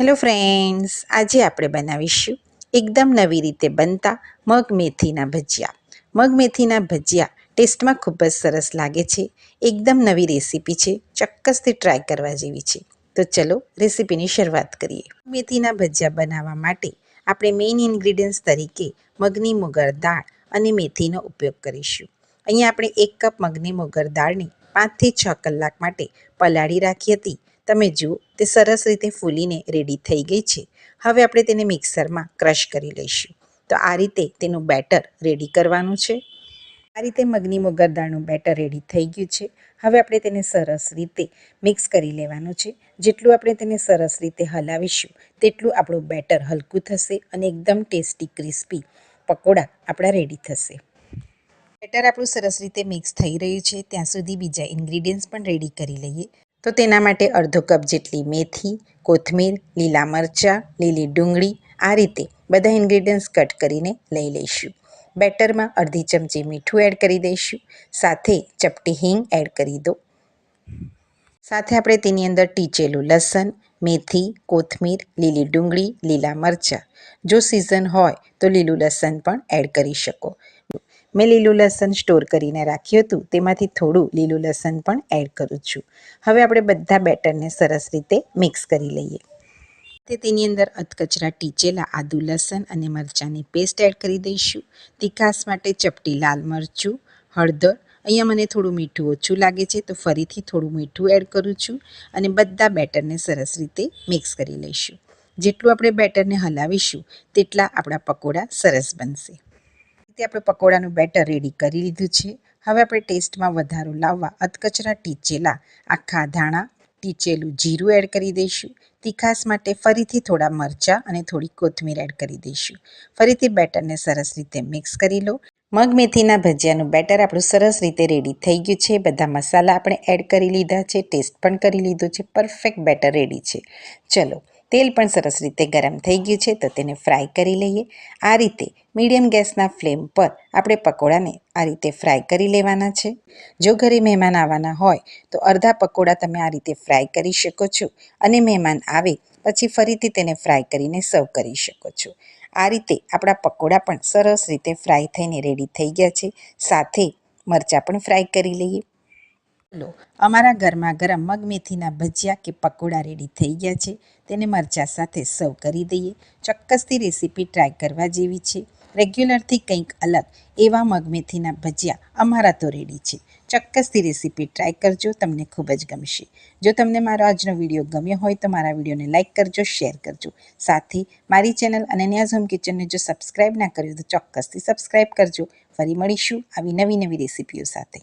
Hello friends આજે આપણે બનાવીશું એકદમ નવી રીતે બનતા મગ મેથીના ભજીયા. મગ મેથીના ભજીયા ટેસ્ટમાં ખૂબ જ સરસ લાગે છે. એકદમ નવી રેસીપી છે. ચોક્કસથી ટ્રાય કરવા જેવી છે. તો ચલો રેસીપીની શરૂઆત કરીએ. મેથીના ભજીયા બનાવવા માટે આપણે મેઇન ઇન્ગ્રીડિયન્ટ્સ તરીકે મગની મુગર દાળ અને મેથીનો ઉપયોગ કરીશું. અહીંયા આપણે એક કપ મગની મુગર દાળને પાંચથી છ કલાક માટે પલાળી રાખી હતી. તમે જુઓ, તે સરસ રીતે ફૂલીને રેડી થઈ ગઈ છે. હવે આપણે તેને મિક્સરમાં ક્રશ કરી લઈશું. તો આ રીતે તેનું બેટર રેડી કરવાનું છે. આ રીતે મગની મોગરદાળનું બેટર રેડી થઈ ગયું છે. હવે આપણે તેને સરસ રીતે મિક્સ કરી લેવાનું છે. જેટલું આપણે તેને સરસ રીતે હલાવીશું, તેટલું આપણું બેટર હલકું થશે અને એકદમ ટેસ્ટી, ક્રિસ્પી પકોડા આપણા રેડી થશે. બેટર આપણું સરસ રીતે મિક્સ થઈ રહ્યું છે. ત્યાં સુધી બીજા ઇન્ગ્રીડિયન્ટ્સ પણ રેડી કરી લઈએ. તો તેના માટે અડધો કપ જેટલી મેથી, કોથમીર, લીલા મરચાં, લીલી ડુંગળી આ રીતે બધા ઇન્ગ્રીડિયન્ટ્સ કટ કરીને લઈ લઈશું. બેટરમાં અડધી ચમચી મીઠું એડ કરી દઈશું. સાથે ચપટી હિંગ એડ કરી દો. સાથે આપણે તેની અંદર ટીચેલું લસણ, મેથી, કોથમીર, લીલી ડુંગળી, લીલા મરચાં. જો સિઝન હોય તો લીલું લસણ પણ એડ કરી શકો. મેં લીલું લસણ સ્ટોર કરીને રાખ્યું હતું. તેમાંથી થોડું લીલું લસણ પણ એડ કરું છું. હવે આપણે બધા બેટરને સરસ રીતે મિક્સ કરી લઈએ. તે તેની અંદર અધકચરા ટીચેલા આદુ લસણ અને મરચાંની પેસ્ટ એડ કરી દઈશું. તીખાસ માટે ચપટી લાલ મરચું, હળદર, અહીંયા મને થોડું મીઠું ઓછું લાગે છે તો ફરીથી થોડું મીઠું એડ કરું છું અને બધા બેટરને સરસ રીતે મિક્સ કરી લઈશું. જેટલું આપણે બેટરને હલાવીશું, તેટલા આપણા પકોડા સરસ બનશે. રીતે આપણે પકોડાનું બેટર રેડી કરી લીધું છે. હવે આપણે ટેસ્ટમાં વધારો લાવવા અધકચરા ટીચેલા આખા ધાણા, ટીચેલું જીરું એડ કરી દઈશું. તીખાસ માટે ફરીથી થોડા મરચાં અને થોડી કોથમીર એડ કરી દઈશું. ફરીથી બેટરને સરસ રીતે મિક્સ કરી લો. મગ, મેથીના ભજીયાનું બેટર આપણું સરસ રીતે રેડી થઈ ગયું છે. બધા મસાલા આપણે એડ કરી લીધા છે. ટેસ્ટ પણ કરી લીધો છે. પરફેક્ટ બેટર રેડી છે. ચલો તેલ પણ સરસ રીતે ગરમ થઈ ગયું છે, તો તેને ફ્રાય કરી લઈએ. આ રીતે મીડિયમ ગેસના ફ્લેમ પર આપણે પકોડાને આ રીતે ફ્રાય કરી લેવાના છે. જો ઘરે મહેમાન આવવાના હોય, તો અડધા પકોડા તમે આ રીતે ફ્રાય કરી શકો છો અને મહેમાન આવે, પછી ફરીથી તેને ફ્રાય કરીને સર્વ કરી શકો છો. આ રીતે આપણા પકોડા પણ સરસ રીતે ફ્રાય થઈને રેડી થઈ ગયા છે. સાથે મરચાં પણ ફ્રાય કરી લઈએ. લો. અમારા ઘરમાં ગરમ મગ, મેથીના ભજીયા કે પકોડા રેડી થઈ ગયા છે. તેને મરચાં સાથે સર્વ કરી દઈએ. ચોક્કસથી રેસીપી ટ્રાય કરવા જેવી છે. રેગ્યુલરથી કંઈક અલગ એવા મગ, મેથીના ભજીયા અમારા તો રેડી છે. ચોક્કસથી રેસીપી ટ્રાય કરજો, તમને ખૂબ જ ગમશે. જો તમને મારો આજનો વીડિયો ગમ્યો હોય તો મારા વિડીયોને લાઇક કરજો શેર કરજો. સાથે મારી ચેનલ અને ન્યાઝ હોમ કિચનને જો સબસ્ક્રાઈબ ના કર્યું તો ચોક્કસથી સબસ્ક્રાઈબ કરજો. ફરી મળીશું આવી નવી નવી રેસીપીઓ સાથે.